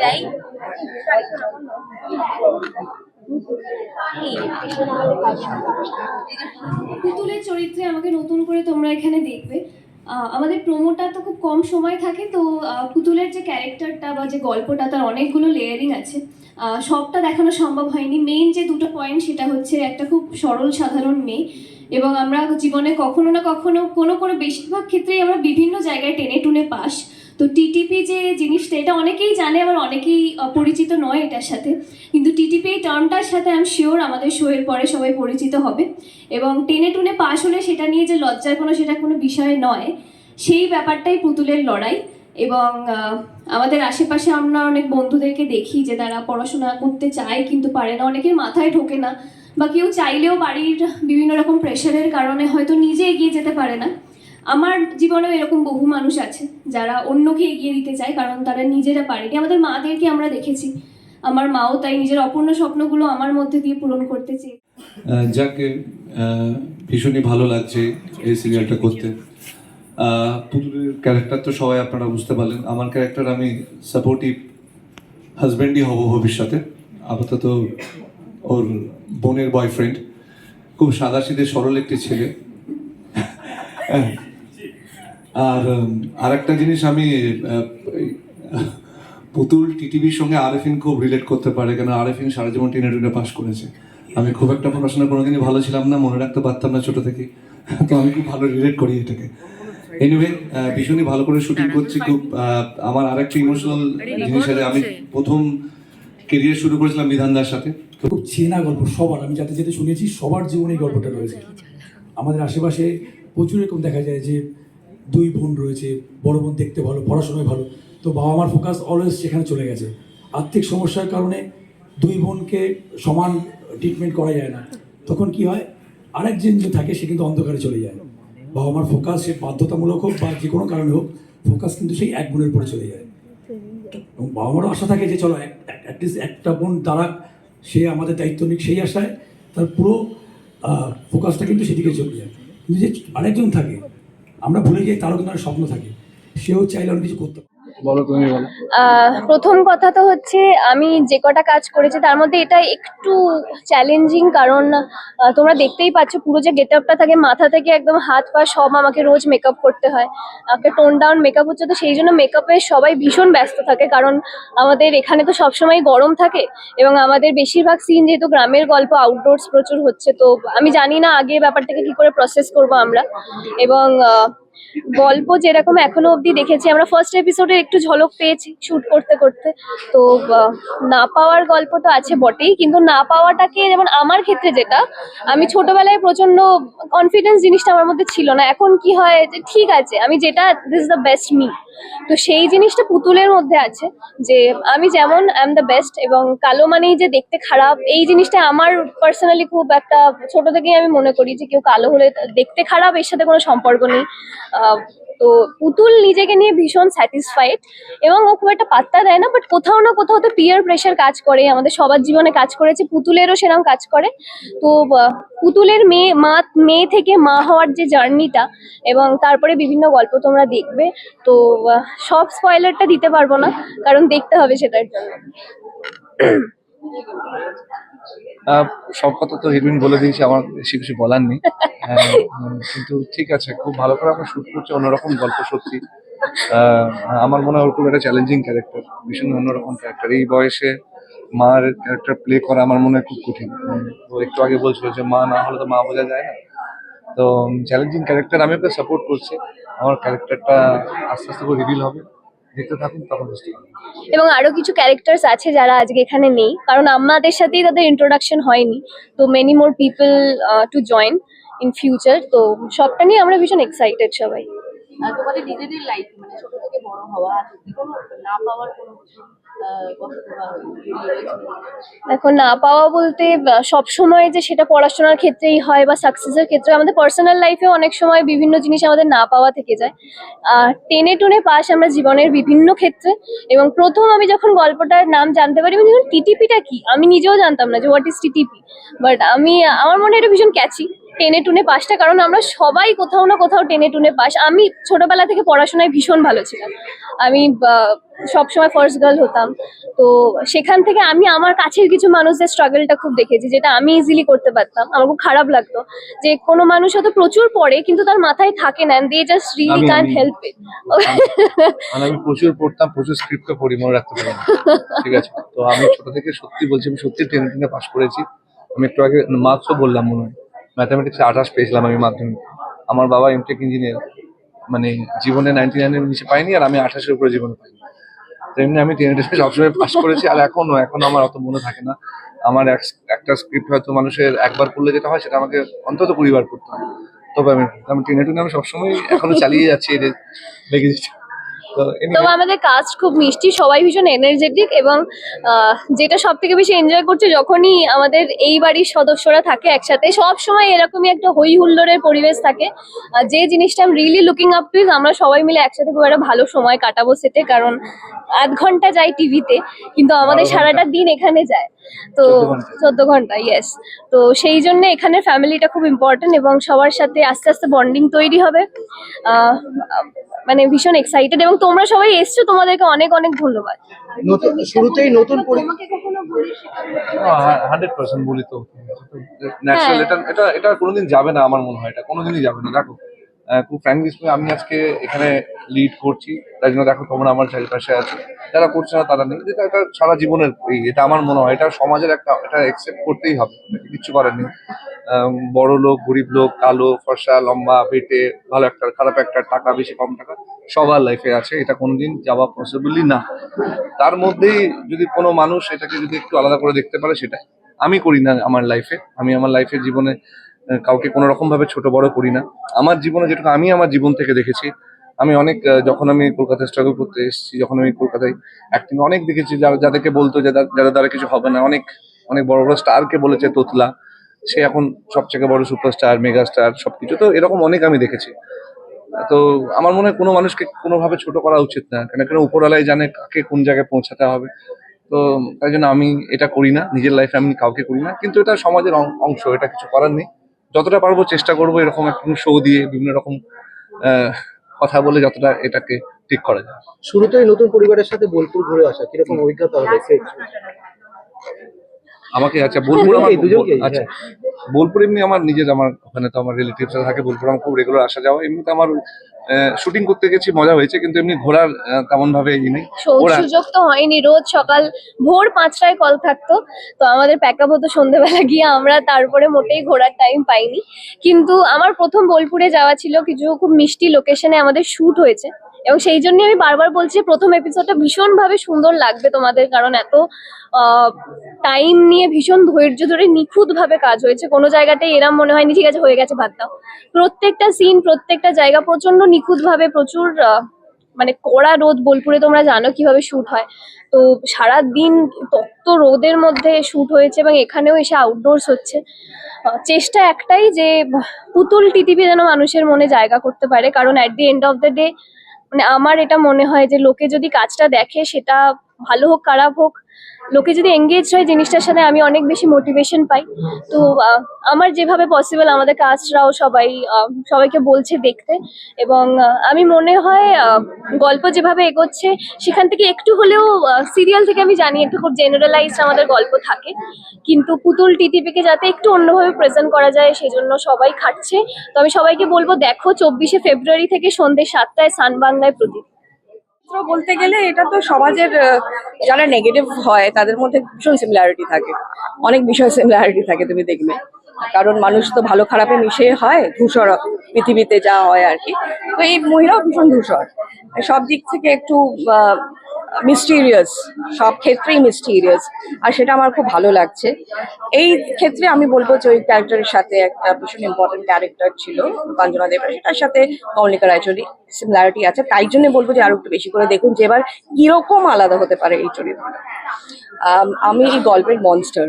যাই। পুতুলের চরিত্রে আমাকে নতুন করে তোমরা এখানে দেখবে। আমাদের প্রোমোটা তো খুব কম সময় থাকে, তো পুতুলের যে ক্যারেক্টারটা বা যে গল্পটা, তার অনেকগুলো লেয়ারিং আছে। সবটা দেখানো সম্ভব হয়নি। মেইন যে দুটো পয়েন্ট সেটা হচ্ছে একটা খুব সরল সাধারণ মেয়ে। এবং আমরা জীবনে কখনো না কখনো কোনো কোনো বেশিরভাগ ক্ষেত্রেই আমরা বিভিন্ন জায়গায় টেনে টুনে পাস। তো টিটিপি যে জিনিসটা, এটা অনেকেই জানে, আবার অনেকেই পরিচিত নয় এটার সাথে। কিন্তু টিটিপি এই টার্মটার সাথে আমি শিওর আমাদের শোয়ের পরে সবাই পরিচিত হবে। এবং টেনে টুনে পাশ হলে সেটা নিয়ে যে লজ্জার কোনো, সেটা কোনো বিষয় নয়। সেই ব্যাপারটাই পুতুলের লড়াই। এবং আমাদের আশেপাশে আমরা অনেক বন্ধুদেরকে দেখি যে তারা পড়াশোনা করতে চায়, কিন্তু পারে না। অনেকের মাথায় ঢোকে না। বা কেউ চাইলেও বাড়ির বিভিন্ন রকম প্রেশারের কারণে হয়তো নিজে এগিয়ে যেতে পারে না। আমার জীবনেও এরকম বহু মানুষ আছে যারা অন্যকে এগিয়ে দিতে চায় কারণ তারা নিজেরা পারেনি। আমাদের মাদেরকে আমরা দেখেছি। আমার মাও তাই নিজের অপূর্ণ স্বপ্নগুলো আমার মধ্যে দিয়ে পূরণ করতে চেয়ে। যাকে ভীষণই ভালো লাগছে এই সিরিয়ালটা করতে। পুতুলের ক্যারেক্টার তো সবাই আপনারা বুঝতে পারলেন। আমার ক্যারেক্টার আমি সাপোর্টিভ হাজব্যান্ডই হব ভবিষ্যতে। আপাতত ওর বোনের বয়ফ্রেন্ড খুব সাদা সিধে সরল একটি ছেলে। আর আর একটা জিনিস আমি পুতুল টিটিভির সঙ্গে আরেফিন খুব রিলেট করতে পারে কেন আরেফিন সারা জীবন টেনে টুনে পাস করেছে। আমি খুব একটা পড়াশোনা কোনোদিনই ভালো ছিলাম না, মনে রাখতে পারতাম না ছোটো থেকে তো আমি খুব ভালো রিলেট করি এটাকে। এনিওয়ে ভীষণই ভালো করে শুটিং করছি, খুব আমার আরেকটা ইমোশনাল জিনিস আছে আমি প্রথম কেরিয়ার শুরু করেছিলাম বিধানদার সাথে। খুব চেনা গল্প, সবার, আমি যাতে যেতে শুনেছি, সবার জীবনে গল্পটা রয়েছে। আমাদের আশেপাশে প্রচুর এরকম দেখা যায় যে দুই বোন রয়েছে, বড় বোন দেখতে ভালো, পড়াশোনায় ভালো। তো বাবা মার ফোকাস অলওয়েজ সেখানে চলে গেছে। আর্থিক সমস্যার কারণে দুই বোনকে সমান ট্রিটমেন্ট করা যায় না। তখন কি হয়, আরেকজন যে থাকে, সে কিন্তু অন্ধকারে চলে যায়। বাবা মার ফোকাস সে বাধ্যতামূলক হোক বা যে কোনো কারণে হোক ফোকাস কিন্তু সেই এক বোনের উপরে চলে যায়। এবং বাবা মারও আশা থাকে যে চলো অ্যাটলিস্ট একটা বোন দাঁড়াক, সে আমাদের দায়িত্ব নিক সেই আশায় তার পুরো ফোকাসটা কিন্তু সেদিকে চলে যায়। কিন্তু যে আরেকজন থাকে, আমরা ভুলে যাই তারও কিন্তু স্বপ্ন থাকে, সেও চাইলে অনেক কিছু করতে পারে। প্রথম কথা তো হচ্ছে আমি যে কটা কাজ করেছি, তার মধ্যে এটা একটু চ্যালেঞ্জিং কারণ তোমরা দেখতেই পাচ্ছ পুরো যে গেট আপটা থাকে, মাথা থেকে একদম হাত পা সব আমাকে রোজ মেকআপ করতে হয়। একটা টোন ডাউন মেকআপ হচ্ছে তো সেই জন্য মেকআপে সবাই ভীষণ ব্যস্ত থাকে, কারণ আমাদের এখানে তো সবসময় গরম থাকে এবং আমাদের বেশিরভাগ সিন যেহেতু গ্রামের গল্প আউটডোরস প্রচুর হচ্ছে, তো আমি জানি না আগে ব্যাপারটাকে কি করে প্রসেস করব আমরা। এবং গল্প যেরকম এখনও অবধি দেখেছি। আমরা ফার্স্ট এপিসোডে একটু ঝলক পেয়েছি শুট করতে করতে। তো না পাওয়ার গল্প তো আছে বটেই, কিন্তু না পাওয়াটাকে যেমন আমার ক্ষেত্রে যেটা, আমি ছোটবেলায় প্রচণ্ড কনফিডেন্স জিনিসটা আমার মধ্যে ছিল না। এখন কি হয় যে ঠিক আছে, আমি যেটা দিস দ্য বেস্ট মি তো সেই জিনিসটা পুতুলের মধ্যে আছে যে আমি যেমন আই এম দ্য বেস্ট এবং কালো মানেই যে দেখতে খারাপ, এই জিনিসটা আমার পার্সোনালি খুব একটা ছোট থেকেই আমি মনে করি যে কেউ কালো হলে দেখতে খারাপ, এর সাথে কোনো সম্পর্ক নেই। তো পুতুল নিজেকে নিয়ে ভীষণ স্যাটিসফাইড এবং ও খুব একটা পাত্তা দেয় না বাট কোথাও না কোথাও তো পিয়ার প্রেশার কাজ করে, আমাদের সবার জীবনে কাজ করেছে, পুতুলেরও সেরকম কাজ করে। তো পুতুলের মেয়ে, মা, মেয়ে থেকে মা হওয়ার যে জার্নিটা, এবং তারপরে বিভিন্ন গল্প তোমরা দেখবে, তো সব স্পয়লারটা দিতে পারব না, কারণ দেখতে হবে সেটার জন্য। সব কথা তো হিরোইন বলে দিয়েছি আমার বেশি কিছু বলার নেই। হ্যাঁ, কিন্তু ঠিক আছে খুব ভালো করে আমরা শুট করছি অন্যরকম গল্প সত্যি। আমার মনে হয় খুব একটা চ্যালেঞ্জিং ক্যারেক্টার ভীষণ অন্যরকম ক্যারেক্টার এই বয়সে মার ক্যারেক্টার প্লে করা আমার মনে হয় খুব কঠিন। একটু আগে বলছিল যে মা না হলে তো মা বোঝা যায় না। তো চ্যালেঞ্জিং ক্যারেক্টার আমি ওকে সাপোর্ট করছি। আমার ক্যারেক্টারটা আস্তে আস্তে করে রিভিল হবে। এবং আরও কিছু ক্যারেক্টার্স আছে যারা আজকে এখানে নেই, কারণ আমাদের সাথেই তাদের ইন্ট্রোডাকশন হয়নি। তো many more people to join in future তো সবটা নিয়ে আমরা ভীষণ এক্সাইটেড সবাই। তোমাদের নিজেদের লাইফ মানে ছোট থেকে বড় হওয়া না পাওয়ার কোনো কিছু এখন না পাওয়া বলতে সব সময় যে সেটা পড়াশোনার ক্ষেত্রেই হয় বা সাকসেসের ক্ষেত্রে আমাদের পার্সোনাল লাইফে অনেক সময় বিভিন্ন জিনিস আমাদের না পাওয়া থেকে যায়। আর টেনে টুনে পাস আমরা জীবনের বিভিন্ন ক্ষেত্রে, এবং প্রথম আমি যখন গল্পটার নাম জানতে পারি টিটিপিটা কি? আমি নিজেও জানতাম না যে হোয়াট ইজ টিটিপি। বাট আমি, আমার মনে এটা ভীষণ ক্যাচি টেনে টুনে পাসটা কারণ আমরা সবাই কোথাও না কোথাও টেনে টুনে পাস আমি ছোটবেলা থেকে পড়াশোনায় ভীষণ ভালো ছিলাম। আমি সব সময় ফার্স্ট গার্ল হতাম। তো সেখান থেকে আমি আমার কাছের কিছু মানুষদের স্ট্রাগলটা খুব দেখেছি যেটা আমি ইজিলি করতে পারতাম। আমার খুব খারাপ লাগতো যে কোনো মানুষ হয়তো প্রচুর পড়ে কিন্তু তার মাথায় থাকে না দে জাস্ট ক্যান্ট আমি- হেল্প ইট আমি প্রচুর পড়তাম প্রচুর স্ক্রিপ্টও পড়ি মনে রাখতে পারি ঠিক আছে? তো আমি ছোট থেকে সত্যি বলছি আমি সত্যি টেনে টেনে পাস করেছি। আমি একটু আগে মার্কসও বললাম মনে হয়। ম্যাথামেটিক্সে আঠাশ পেয়েছিলাম আমি মাধ্যমিক। আমার বাবা এমটেক ইঞ্জিনিয়ার মানে জীবনে নাইনটি নাইনের নিচে পাইনি আর আমি আঠাশের উপরে জীবনে পাইনি। তেমনি আমি টেনে টেনে সবসময় পাস করেছি আর এখনও এখনও আমার অত মনে থাকে না। আমার এক- একটা স্ক্রিপ্ট হয়তো মানুষের একবার পড়লে যেটা হয় সেটা আমাকে অন্তত কুড়ি বার পড়তে হয়। তবে আমি আমি টেনে আমি সবসময় এখনও চালিয়ে যাচ্ছি এটা লেগে যাচ্ছে তবে আমাদের কাস্ট খুব মিষ্টি সবাই ভীষণ এনার্জেটিক এবং যেটা সব থেকে বেশি এনজয় করছে যখনই আমাদের এই বাড়ির সদস্যরা থাকে একসাথে সব সময় এরকমই একটা হই হুল্লোড়ের পরিবেশ থাকে। যে জিনিসটা আমি রিয়েলি লুকিং আপ টু আমরা সবাই মিলে একসাথে খুব একটা ভালো সময় কাটাবো সেটে কারণ আধ ঘণ্টা যায় টিভিতে কিন্তু আমাদের সারাটা দিন এখানে যায়। তো 14 ঘণ্টা। চোদ্দ ঘণ্টা ইয়েস তো সেই জন্য এখানে ফ্যামিলিটা খুব ইম্পর্টেন্ট এবং সবার সাথে আস্তে আস্তে বন্ডিং তৈরি হবে। মানে ভীষণ এক্সাইটেড এবং তোমরা সবাই এসছো তোমাদেরকে অনেক অনেক ধন্যবাদ। নতুন শুরুতেই নতুন হান্ড্রেড পার্সেন্ট বলি তো। ন্যাচারাল হ্যাঁ। এটা এটা এটা কোনোদিন যাবে না আমার মনে হয় এটা কোনোদিনই যাবে না। দেখো খুব ফ্র্যাঙ্কলি আমি আজকে এখানে লিড করছি। তাই জন্য দেখো তোমরা আমার চারিপাশে আছে। যারা করছে না, তারা নেই। এটা এটা সারা জীবনের এটা আমার মনে হয়। এটা সমাজের একটা, এটা একসেপ্ট করতেই হবে। কিচ্ছু করার নেই। বড় লোক, গরিব লোক, কালো, ফর্সা, লম্বা পেটে ভালো একটা, খারাপ একটা, টাকা, বেশি, কম টাকা সবার লাইফে আছে। এটা কোনোদিন যাওয়া পসিবলই না। তার মধ্যেই যদি কোনো মানুষ এটাকে যদি একটু আলাদা করে দেখতে পারে, সেটা আমি করি না আমার লাইফে আমি আমার লাইফের জীবনে কাউকে কোনো রকম ভাবে ছোট বড় করি না। আমার জীবনে যেটুকু আমি আমার জীবন থেকে দেখেছি, আমি অনেক যখন আমি কলকাতায় স্ট্রাগল করতে এসেছি, যখন আমি কলকাতায় অ্যাক্টিং অনেক দেখেছি যারা যাদেরকে বলতো যাদের দ্বারা কিছু হবে না, অনেক অনেক বড় বড় স্টারকে বলেছে তোতলা। সে এখন সবথেকে বড় সুপারস্টার মেগা স্টার সবকিছু। তো এরকম অনেক আমি দেখেছি। তো আমার মনে হয় কোনো মানুষকে কোনোভাবে ছোট করা উচিত না। কেন কেন উপরওয়ালাই জানে কাকে কোন জায়গায় পৌঁছাতে হবে। তো তাই জন্য আমি এটা করি না। নিজের লাইফে আমি কাউকে করি না। কিন্তু এটা সমাজের অংশ, এটা কিছু করার নেই। যতটা পারব চেষ্টা করব এরকম একটা শো দিয়ে বিভিন্ন রকম আহ, কথা বলে যতটা এটাকে ঠিক করা যায়। শুরুতেই নতুন পরিবারের সাথে বোলপুর ঘুরে আসা কীরকম অভিজ্ঞতা হবে আমাকে আচ্ছা বোলপুর আমার আচ্ছা বোলপুর এমনি আমার নিজের আমার ওখানে তো আমার রিলেটিভস থাকে বোলপুর আমার খুব রেগুলার আসা যাওয়া এমনিতে আমার শুটিং করতে গেছি মজা হয়েছে কিন্তু এমনি ঘোরার তেমন ভাবে ই নেই। সু- সুযোগ তো হয়নি রোজ সকাল ভোর পাঁচটায় কল থাকতো। তো আমাদের প্যাক আপ হতো সন্ধ্যেবেলা গিয়ে আমরা তারপরে মোটেই ঘোরার টাইম পাইনি। কিন্তু আমার প্রথম বোলপুরে যাওয়া ছিল কিছু খুব মিষ্টি লোকেশনে আমাদের শুট হয়েছে। এবং সেই জন্য আমি বারবার বলছি প্রথম এপিসোডটা ভীষণভাবে সুন্দর লাগবে তোমাদের, কারণ এত টাইম নিয়ে ভীষণ ধৈর্য ধরে নিখুঁতভাবে কাজ হয়েছে। কোনো জায়গাতেই এরম মনে হয়নি, ঠিক আছে, হয়ে গেছে, বাদ দাও। প্রত্যেকটা সিন প্রত্যেকটা জায়গা প্রচণ্ড নিখুঁতভাবে প্রচুর মানে কড়া রোদ, বোলপুরে তোমরা জানো কীভাবে শ্যুট হয়। তো সারা দিন তপ্ত রোদের মধ্যে শ্যুট হয়েছে এবং এখানেও এসে আউটডোরস হচ্ছে। চেষ্টা একটাই যে পুতুল টিটিপি যেন মানুষের মনে জায়গা করতে পারে, কারণ at the end of the day মানে আমার এটা মনে হয় যে লোকে যদি কাজটা দেখে সেটা ভালো হোক, খারাপ হোক লোকে যদি এঙ্গেজ হয় জিনিসটার সাথে আমি অনেক বেশি মোটিভেশন পাই। তো আমার যেভাবে পসিবল আমাদের কাজরাও সবাই সবাইকে বলছে দেখতে। এবং আমি মনে হয় গল্প যেভাবে এগোচ্ছে, সেখান থেকে একটু হলেও সিরিয়াল থেকে আমি জানি একটু খুব জেনারেলাইজড আমাদের গল্প থাকে। কিন্তু পুতুল টিটিপিকে যাতে একটু অন্যভাবে প্রেজেন্ট করা যায় সেই জন্য সবাই খাটছে। তো আমি সবাইকে বলব, দেখো, চব্বিশে ফেব্রুয়ারি থেকে সন্ধ্যে সাতটায় সান বাংলায় প্রদীপ। চরিত্র বলতে গেলে এটা তো সমাজের যারা নেগেটিভ হয়, তাদের মধ্যে ভীষণ সিমিলারিটি থাকে। অনেক বিষয় সিমিলারিটি থাকে, তুমি দেখবে। কারণ মানুষ তো ভালো খারাপে মিশে হয়, ধূসর পৃথিবীতে যা হয় আর কি। তো এই মহিলাও ভীষণ ধূসর। সব দিক থেকে একটু মিস্টিরিয়াস সব ক্ষেত্রেই মিস্টিরিয়াস আর সেটা আমার খুব ভালো লাগছে। এই ক্ষেত্রে আমি বলব যে ওই ক্যারেক্টারের সাথে একটা ভীষণ ইম্পর্টেন্ট ক্যারেক্টার ছিল কাঞ্চনা দেব সেটার সাথে কমলিকা রায়চৌধুরী সিমিলারিটি আছে। তাই জন্য বলব যে আরও একটু বেশি করে দেখুন যে এবার কীরকম আলাদা হতে পারে এই চরিত্রটা। আম, এই গল্পের মনস্টার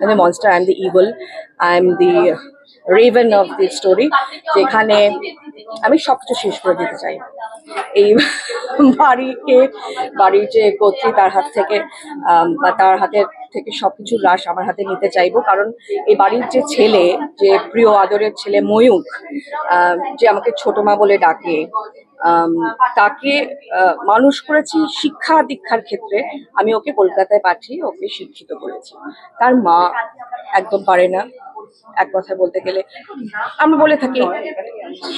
মানে monster I am the evil I am the raven of the story যেখানে আমি সবকিছু শেষ করে দিতে চাই। এই বাড়িকে বাড়ির যে কর্ত্রী তার হাত থেকে বা তার হাতের থেকে সবকিছু রাশ আমার হাতে নিতে চাইব। কারণ এই বাড়ির যে ছেলে যে প্রিয় আদরের ছেলে আম, যে আমাকে ছোট মা বলে ডাকে তাকে মানুষ করেছি শিক্ষা দীক্ষার ক্ষেত্রে আমি ওকে কলকাতায় পাঠিয়ে ওকে শিক্ষিত করেছি। তার মা একদম পারে না। এক কথায় বলতে গেলে। আমরা বলে থাকি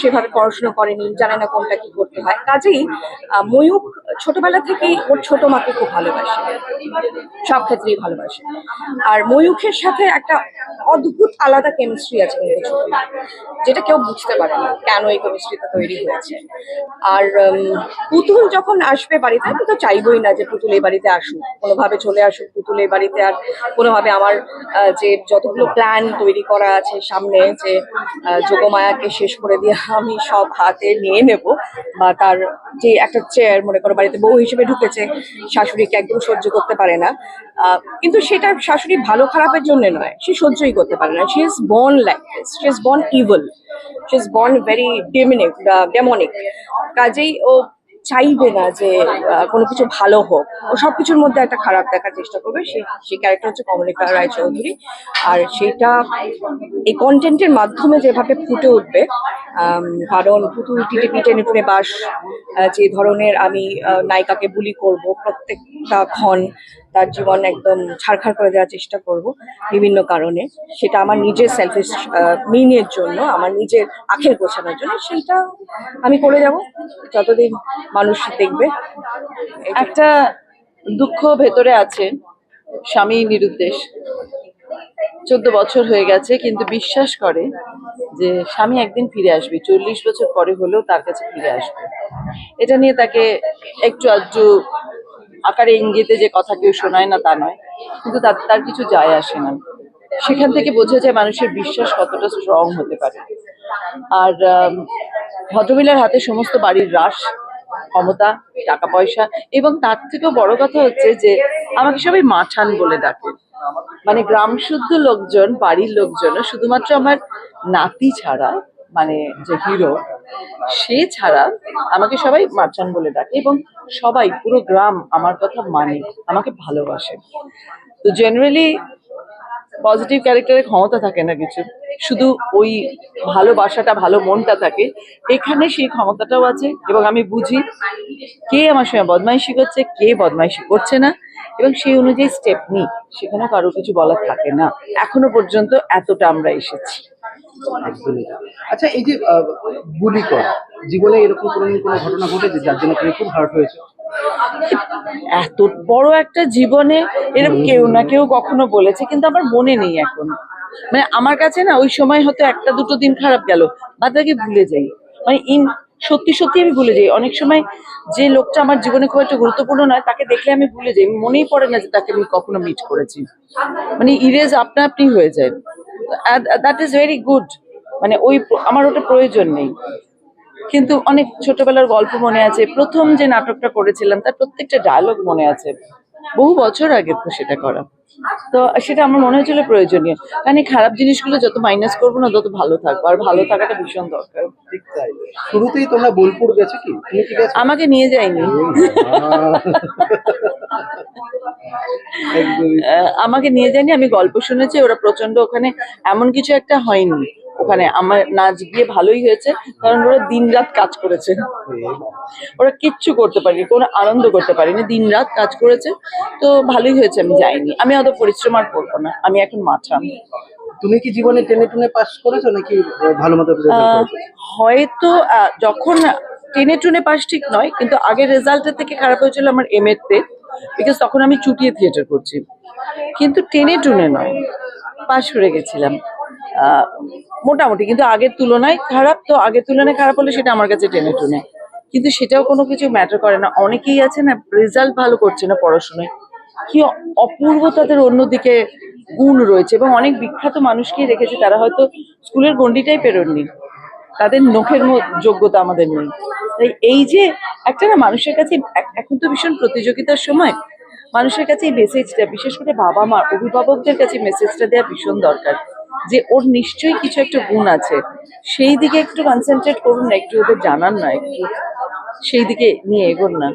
সেভাবে পড়াশোনা করেনি জানে না কোনটা কি করতে হয়। কাজেই ময়ূক ছোটবেলা থেকেই ওর ছোট মাকে খুব ভালোবাসে। সব ক্ষেত্রেই ভালোবাসে। আর ময়ূখের সাথে একটা অদ্ভুত আলাদা কেমিস্ট্রি আছে কিন্তু ছোটবেলায়, যেটা কেউ বুঝতে পারে না কেন এই কেমিস্ট্রিটা তৈরি হয়েছে। আর পুতুল যখন আসবে বাড়িতে আমি তো চাইবই না যে পুতুল এই বাড়িতে আসুক। কোনোভাবে চলে আসুক পুতুল এই বাড়িতে আর কোনোভাবে আমার যে যতগুলো প্ল্যান তৈরি করা আছে সামনে যে যোগমায়াকে শেষ করে দিয়ে আমি সব হাতে নিয়ে নেব বা তার যে একটা চেয়ার মনে করো বাড়িতে বউ হিসেবে ঢুকেছে, শাশুড়িকে একদম সহ্য করতে পারে না। কিন্তু সেটা শাশুড়ি ভালো খারাপের জন্য নয়, সে সহ্যই করতে পারে না। She is born like this she is born evil she is born very demonic demonic কাজেই ও চাইবে না যে কোনো কিছু ভালো হোক। ও সব কিছুর মধ্যে একটা খারাপ দেখার চেষ্টা করবে। সেই সেই ক্যারেক্টার হচ্ছে কমলিকা রায় চৌধুরী। আর সেটা এই কন্টেন্টের মাধ্যমে যেভাবে ফুটে উঠবে কারণ পুতুল টিটিপি টেনে টুনে বাস যে ধরনের আমি নায়িকাকে বুলি করব, প্রত্যেকটা ক্ষণ তার জীবন একদম ছাড়খাড় করে দেওয়ার চেষ্টা করব বিভিন্ন কারণে। সেটা আমার নিজের সেলফিশ মিনের জন্য, আমার নিজের আখের গোছানোর জন্য সেটা আমি করে যাব। যতদিন মানুষ দেখবে। একটা দুঃখ ভেতরে আছে স্বামী নিরুদ্দেশ। চোদ্দ বছর হয়ে গেছে কিন্তু বিশ্বাস করে যে স্বামী একদিন ফিরে আসবে। চল্লিশ বছর পরে হলেও তার কাছে ফিরে আসবে। এটা নিয়ে তাকে একটু আধটু আকারে ইঙ্গিতে যে কথা কেউ শোনায় না তা নয় কিন্তু তার তার কিছু যায় আসে না। সেখান থেকে বোঝা যায় মানুষের বিশ্বাস কতটা স্ট্রং হতে পারে। আর আম, ভদ্রমহিলার হাতে সমস্ত বাড়ির রাস ক্ষমতা টাকা পয়সা এবং তার থেকেও বড় কথা হচ্ছে যে আমাকে সবাই মাঠান বলে ডাকে। মানে গ্রাম শুদ্ধ লোকজন, বাড়ির লোকজন শুধুমাত্র আমার নাতি ছাড়া মানে যে হিরো, সে ছাড়া আমাকে সবাই মাচান বলে ডাকে এবং সবাই, পুরো গ্রাম আমার কথা মানে আমাকে ভালোবাসে। তো জেনারেলি পজিটিভ ক্যারেক্টারের ক্ষমতা থাকে না কিছু। শুধু ওই ভালোবাসাটা ভালো মনটা থাকে। এখানে সেই ক্ষমতাটাও আছে এবং আমি বুঝি কে আমার সঙ্গে বদমাইশি করছে, কে বদমাইশি করছে না এবং সেই অনুযায়ী স্টেপ নিই। সেখানে কারও কিছু বলার থাকে না। এখনও পর্যন্ত এতটা আমরা এসেছি। আচ্ছা এই যে বুলি করা, জীবনে এরকম কোনো কোনো ঘটনা ঘটেছে যার জন্য তুমি খুব হার্ট হয়েছে? এত বড় একটা জীবনে এরকম কেউ না, কেউ কখনো বলেছে, কিন্তু আমার মনে নেই এখন। মানে আমার কাছে না, ওই সময় হয়তো একটা দুটো দিন খারাপ গেল, বাদ বাকি ভুলে যাই। মানে ইন, সত্যি সত্যি আমি ভুলে যাই। অনেক সময় যে লোকটা আমার জীবনে খুব একটা গুরুত্বপূর্ণ নয়, তাকে দেখলে আমি ভুলে যাই। মনেই পড়ে না যে তাকে আমি কখনো মিট করেছি। মানে ইরেজ আপনা আপনি হয়ে যায়। দ্যাট ইজ ভেরি গুড মানে ওই, আমার ওটা প্রয়োজন নেই। কিন্তু অনেক ছোটবেলার গল্প মনে আছে। প্রথম যে নাটকটা করেছিলাম তার প্রত্যেকটা ডায়লগ মনে আছে। বহু বছর আগে তো সেটা করা। তো সেটা আমার মনে হয়েছিল প্রয়োজনীয়। কারণ খারাপ জিনিসগুলো যত মাইনাস করব না তত ভালো থাকব। আর ভালো থাকাটা ভীষণ দরকার। শুরুতেই তোমরা বোলপুর গেছো কি? আমাকে নিয়ে যায়নি আমাকে নিয়ে যায়নি আমি গল্প শুনেছি ওরা প্রচণ্ড ওখানে এমন কিছু একটা হয়নি। ওখানে। আমার নাচ গিয়ে ভালোই হয়েছে কারণ ওরা দিনরাত কাজ করেছে। ওরা কিচ্ছু করতে পারেনি কোনো আনন্দ করতে পারেনি দিনরাত কাজ করেছে। তো ভালোই হয়েছে আমি যাইনি। আমি অত পরিশ্রম আর করব না আমি এখন মাঠাম তুমি কি জীবনে টেনে টুনে পাস করেছ নাকি ভালো মতো হয়তো যখন টেনে টুনে পাস ঠিক নয় কিন্তু আগের রেজাল্টের থেকে খারাপ হয়েছিল আমার এম এর তে বিকজ তখন আমি চুটিয়ে থিয়েটার করছি। কিন্তু টেনে টুনে নয় পাশ করে গেছিলাম। মোটামুটি। কিন্তু আগের তুলনায় খারাপ, তো আগের তুলনায় খারাপ হলে সেটা আমার কাছে টেনে টুনে। কিন্তু সেটাও কোনো কিছু ম্যাটার করে না। অনেকেই আছে না রেজাল্ট ভালো করছে না পড়াশোনায়। কি অপূর্ব তাদের অন্যদিকে গুণ রয়েছে এবং অনেক বিখ্যাত মানুষকেই রেখেছে, তারা হয়তো স্কুলের গণ্ডিটাই পেরোননি। তাদের নখের যোগ্যতা আমাদের নেই। তাই এই যে একটা না মানুষের কাছে এখন তো ভীষণ প্রতিযোগিতার সময়। মানুষের কাছে এই মেসেজটা বিশেষ করে বাবা মা অভিভাবকদের কাছে মেসেজটা দেওয়া ভীষণ দরকার। যে ওর নিশ্চয়ই কিছু একটা গুণ আছে। সেই দিকে একটু কনসেন্ট্রেট করুন না, একটু ওদের জানান না, একটু সেই দিকে নিয়ে এগোন না।